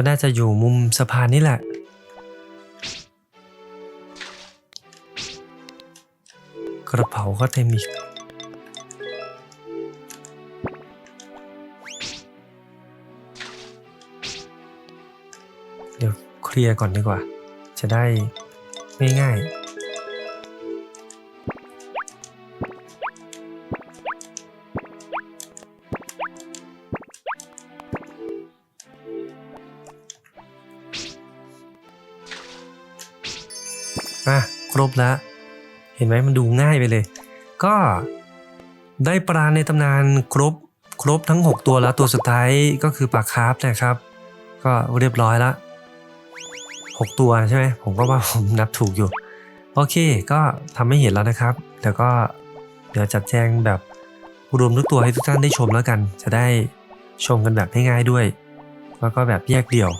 ก็น่าจะอยู่มุมสะพานนี่แหละ กระเป๋าก็เต็มอีกเดี๋ยวเคลียร์ก่อนดีกว่า จะได้ง่ายๆ อะครบแล้ว เห็นไหมมันดูง่ายไปเลย ก็ได้ปลาในตำนานครบครบทั้ง 6 ตัวแล้วตัวสุดท้ายก็คือปลาคาร์ฟนะครับ ก็เรียบร้อยละ6 ตัวใช่ไหมผมก็ว่าผมนับถูกอยู่ โอเคก็ทำให้เห็นแล้วนะครับ แล้วก็เดี๋ยวจัดแจงแบบรวมทุกตัวให้ทุกท่านได้ชมแล้วกัน จะได้ชมกันแบบง่ายๆด้วย แล้วก็แบบแยกเดี่ยว